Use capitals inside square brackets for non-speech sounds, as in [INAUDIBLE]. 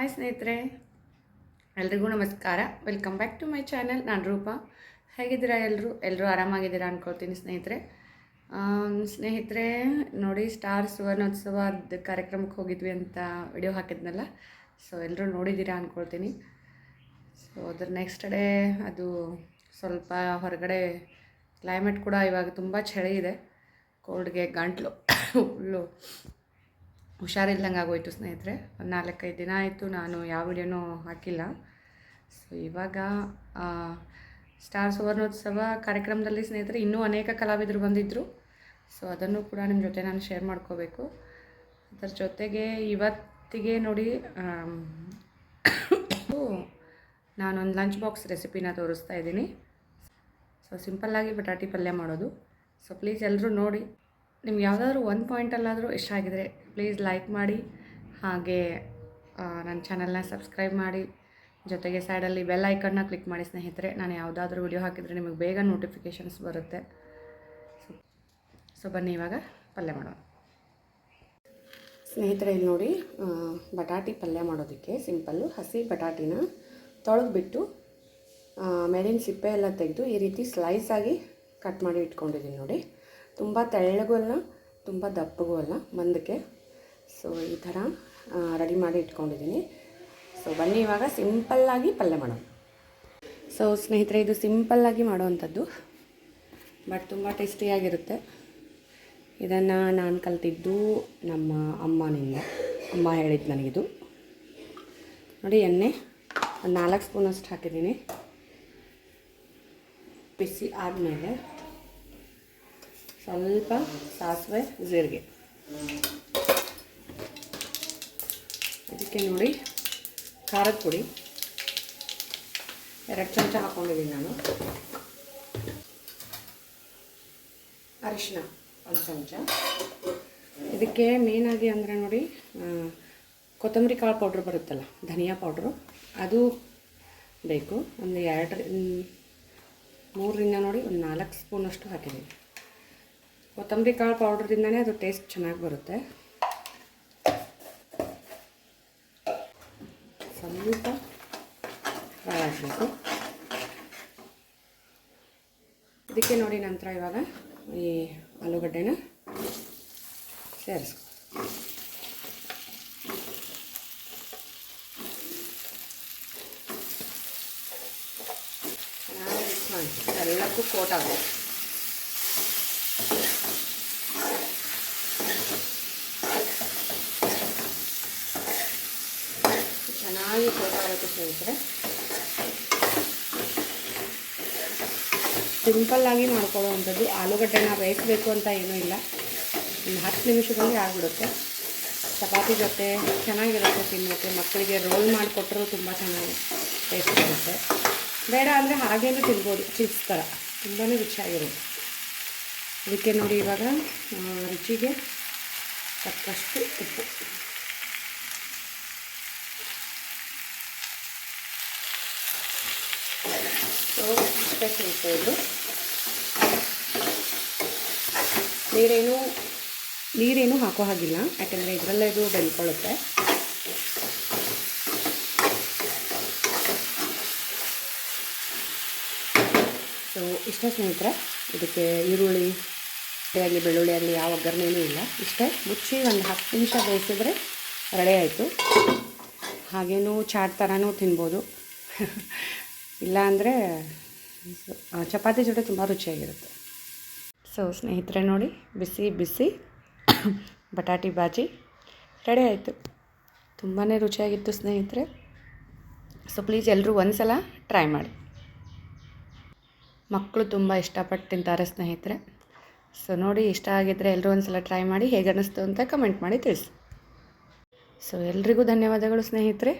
Hi ಸ್ನೇಹಿತರೆ, ಎಲ್ರಿಗೂ ನಮಸ್ಕಾರ. Welcome back to my channel ನಾನು ರೂಪಾ. ಹೇಗಿದ್ದೀರಾ ಎಲ್ಲರೂ ಎಲ್ಲರೂ ಆರಾಮಾಗಿದ್ದೀರಾ ಅಂದ್ಕೊಳ್ತೀನಿ ಸ್ನೇಹಿತರೆ. ಸ್ನೇಹಿತರೆ, ನೋಡಿ ಸ್ಟಾರ್ ಸುವರ್ಣೋತ್ಸವದ ಕಾರ್ಯಕ್ರಮಕ್ಕೆ ಹೋಗಿದ್ವಿ ಅಂತ ವಿಡಿಯೋ ಹಾಕಿದ್ನಲ್ಲ? ಸೊ ಎಲ್ಲರೂ ನೋಡಿದ್ದೀರಾ ಅಂದ್ಕೊಳ್ತೀನಿ ಸೊ ಅದ್ರ ನೆಕ್ಸ್ಟ್ ಡೇ ಅದು ಸ್ವಲ್ಪ ಹೊರಗಡೆ ಕ್ಲೈಮೇಟ್ ಕೂಡ ಇವಾಗ ತುಂಬ ಚಳಿ ಇದೆ. ಕೋಲ್ಡ್ಗೆ ಗಂಟ್ಲು [COUGHS] ಫುಲ್ಲು ಹುಷಾರಿಲ್ದಂಗೆ ಆಗೋಯ್ತು ಸ್ನೇಹಿತರೆ. ಒಂದು ನಾಲ್ಕೈದು ದಿನ ಆಯಿತು, ನಾನು ಯಾವ ವಿಡಿಯೋನೂ ಹಾಕಿಲ್ಲ. ಸೊ ಇವಾಗ ಸ್ಟಾರ್ ಸುವರ್ಣೋತ್ಸವ ಕಾರ್ಯಕ್ರಮದಲ್ಲಿ ಸ್ನೇಹಿತರೆ ಇನ್ನೂ ಅನೇಕ ಕಲಾವಿದರು ಬಂದಿದ್ದರು ಸೊ ಅದನ್ನು ಕೂಡ ನಿಮ್ಮ ಜೊತೆ ನಾನು ಶೇರ್ ಮಾಡ್ಕೋಬೇಕು. ಅದರ ಜೊತೆಗೆ ಇವತ್ತಿಗೆ ನೋಡಿ ನಾನೊಂದು ಲಂಚ್ ಬಾಕ್ಸ್ ರೆಸಿಪಿನ ತೋರಿಸ್ತಾ ಇದ್ದೀನಿ. ಸೊ ಸಿಂಪಲ್ಲಾಗಿ ಬಟಾಟಿ ಪಲ್ಯ ಮಾಡೋದು. ಸೊ ಪ್ಲೀಸ್ ಎಲ್ಲರೂ ನೋಡಿ. ನಿಮ್ಗೆ ಯಾವುದಾದ್ರೂ ಒಂದು ಪಾಯಿಂಟಲ್ಲಾದರೂ ಇಷ್ಟ ಆಗಿದರೆ ಪ್ಲೀಸ್ ಲೈಕ್ ಮಾಡಿ, ಹಾಗೆ ನನ್ನ ಚಾನಲ್ನ ಸಬ್ಸ್ಕ್ರೈಬ್ ಮಾಡಿ. ಜೊತೆಗೆ ಸೈಡಲ್ಲಿ ಬೆಲ್ ಐಕನ್ನ ಕ್ಲಿಕ್ ಮಾಡಿ ಸ್ನೇಹಿತರೆ. ನಾನು ಯಾವುದಾದ್ರೂ ವಿಡಿಯೋ ಹಾಕಿದರೆ ನಿಮಗೆ ಬೇಗ ನೋಟಿಫಿಕೇಶನ್ಸ್ ಬರುತ್ತೆ. ಸೊ ಬನ್ನಿ ಇವಾಗ ಪಲ್ಯ ಮಾಡೋಣ. ಸ್ನೇಹಿತರೆ, ಇಲ್ಲಿ ನೋಡಿ ಬಟಾಟಿ ಪಲ್ಯ ಮಾಡೋದಕ್ಕೆ ಸಿಂಪಲ್ಲು ಹಸಿ ಬಟಾಟಿನ ತೊಳೆದ್ಬಿಟ್ಟು ಮೇಲಿನ ಸಿಪ್ಪೆ ಎಲ್ಲ ತೆಗೆದು ಈ ರೀತಿ ಸ್ಲೈಸ್ ಆಗಿ ಕಟ್ ಮಾಡಿ ಇಟ್ಕೊಂಡಿದ್ದೀನಿ ನೋಡಿ. ತುಂಬ ತೆಳ್ಳಗೂ ಅಲ್ಲ, ತುಂಬ ದಪ್ಪಗೂ ಅಲ್ಲ ಮಂದಕ್ಕೆ. ಸೊ ಈ ಥರ ರೆಡಿ ಮಾಡಿ ಇಟ್ಕೊಂಡಿದ್ದೀನಿ. ಸೊ ಬನ್ನಿ ಇವಾಗ ಸಿಂಪಲ್ಲಾಗಿ ಪಲ್ಯ ಮಾಡೋಣ. ಸೊ ಸ್ನೇಹಿತರೆ, ಇದು ಸಿಂಪಲ್ಲಾಗಿ ಮಾಡುವಂಥದ್ದು ಬಟ್ ತುಂಬ ಟೇಸ್ಟಿಯಾಗಿರುತ್ತೆ ಇದನ್ನು ನಾನು ಕಲ್ತಿದ್ದು ನಮ್ಮ ಅಮ್ಮನಿಂದ. ಅಮ್ಮ ಹೇಳಿದ್ದು ನನಗಿದು. ನೋಡಿ, ಎಣ್ಣೆ ಒಂದು ನಾಲ್ಕು ಸ್ಪೂನಷ್ಟು ಹಾಕಿದ್ದೀನಿ. ಬಿಸಿ ಆದಮೇಲೆ ಸ್ವಲ್ಪ ಸಾಸಿವೆ, ಜೀರಿಗೆ. ಇದಕ್ಕೆ ನೋಡಿ ಖಾರದ ಪುಡಿ. ಎರಡು ಚಮಚ ಹಾಕ್ಕೊಂಡಿದ್ದೀನಿ ನಾನು. ಅರಿಶಿನ ಒಂದು ಚಮಚ. ಇದಕ್ಕೆ ಮೇನಾಗಿ ಅಂದರೆ ನೋಡಿ ಕೊತ್ತಂಬರಿ ಕಾಳು ಪೌಡ್ರ್ ಬರುತ್ತಲ್ಲ, ಧನಿಯಾ ಪೌಡ್ರು ಅದು ಬೇಕು. ಒಂದು ಎರಡು ಮೂರರಿಂದ ನೋಡಿ ಒಂದು ನಾಲ್ಕು ಸ್ಪೂನಷ್ಟು ಹಾಕಿದ್ದೀನಿ. ಕೊತ್ತಂಬರಿ ಕಾಳು ಪೌಡ್ರದಿಂದನೇ ಅದು ಟೇಸ್ಟ್ ಚೆನ್ನಾಗಿ ಬರುತ್ತೆ. ಸ್ವಲ್ಪ ಫ್ರೈ ಇದಕ್ಕೆ ನೋಡಿ ನಂತರ ಇವಾಗ ಈ ಆಲೂಗಡ್ಡೆನ ಸೇರಿಸ್ಕೊ ಎಲ್ಲಕ್ಕೂ ಕೋಟ್ ಆಗಬೇಕು. ಚೆನ್ನಾಗಿ ಆಗಬೇಕು ಸ್ನೇಹಿತರೆ ಸಿಂಪಲ್ಲಾಗಿ ಮಾಡ್ಕೊಳ್ಳೋವಂಥದ್ದು. ಆಲೂಗಡ್ಡೆನ ಬೇಯಿಸಬೇಕು ಅಂತ ಏನೂ ಇಲ್ಲ. ಒಂದು ಹತ್ತು ನಿಮಿಷದಲ್ಲಿ ಆಗಿಬಿಡುತ್ತೆ. ಚಪಾತಿ ಜೊತೆ ಚೆನ್ನಾಗಿರುತ್ತೆ ತಿನ್ನೋಕ್ಕೆ ಮಕ್ಕಳಿಗೆ ರೋಲ್ ಮಾಡಿಕೊಟ್ರೂ ತುಂಬ ಚೆನ್ನಾಗಿ ಟೇಸ್ಟ್ ಬರುತ್ತೆ. ಬೇಡ ಅಂದರೆ ಹಾಗೇನೂ ತಿನ್ಬೋದು. ಚಿಪ್ಸ್ ಥರ. ತುಂಬಾ ರುಚಿಯಾಗಿರುತ್ತೆ. ಅದಕ್ಕೆ ನೋಡಿ ಇವಾಗ ರುಚಿಗೆ ತಕ್ಕಷ್ಟು ಉಪ್ಪು ಸೊ ಸಿಗುತ್ತೆ ಇದು ನೀರೇನು ನೀರೇನು ಹಾಕೋ ಹಾಗಿಲ್ಲ, ಯಾಕೆಂದರೆ ಇದರಲ್ಲೇ ಇದು ಬೆಳ್ಕೊಳ್ಳುತ್ತೆ ಸೊ ಇಷ್ಟೇ ಸ್ನೇಹಿತರೆ, ಇದಕ್ಕೆ ಈರುಳ್ಳಿ ಆಗಲಿ, ಬೆಳ್ಳುಳ್ಳಿ ಆಗಲಿ, ಯಾವ ಒಗ್ಗರಣೆಯೂ ಇಲ್ಲ. ಇಷ್ಟೇ, ಮುಚ್ಚಿ ಒಂದು ಹತ್ತು ನಿಮಿಷ ಬೇಯಿಸಿದ್ರೆ ರೆಡಿ ಆಯಿತು. ಹಾಗೇನೂ ಚಾಟ್ ಥರನೂ ತಿನ್ಬೋದು. [LAUGHS] ಇಲ್ಲ ಅಂದರೆ ಚಪಾತಿ ಜೊತೆ ತುಂಬ ರುಚಿಯಾಗಿರುತ್ತೆ. ಸೊ ಸ್ನೇಹಿತರೆ ನೋಡಿ, ಬಿಸಿ ಬಿಸಿ [COUGHS] ಬಟಾಟಿ ಬಾಜಿ ರೆಡಿ ಆಯಿತು. ತುಂಬಾ ರುಚಿಯಾಗಿತ್ತು ಸ್ನೇಹಿತರೆ. ಸೊ ಪ್ಲೀಸ್ ಎಲ್ಲರೂ ಒಂದು ಸಲ ಟ್ರೈ ಮಾಡಿ. ಮಕ್ಕಳು ತುಂಬ ಇಷ್ಟಪಟ್ಟು ತಿಂತಾರೆ ಸ್ನೇಹಿತರೆ. ಸೊ ನೋಡಿ, ಇಷ್ಟ ಆಗಿದ್ದರೆ ಎಲ್ಲರೂ ಒಂದು ಸಲ ಟ್ರೈ ಮಾಡಿ ಹೇಗೆ ಅನ್ನಿಸ್ತು ಅಂತ ಕಮೆಂಟ್ ಮಾಡಿ ತಿಳಿಸಿ. ಸೊ ಎಲ್ರಿಗೂ ಧನ್ಯವಾದಗಳು ಸ್ನೇಹಿತರೆ.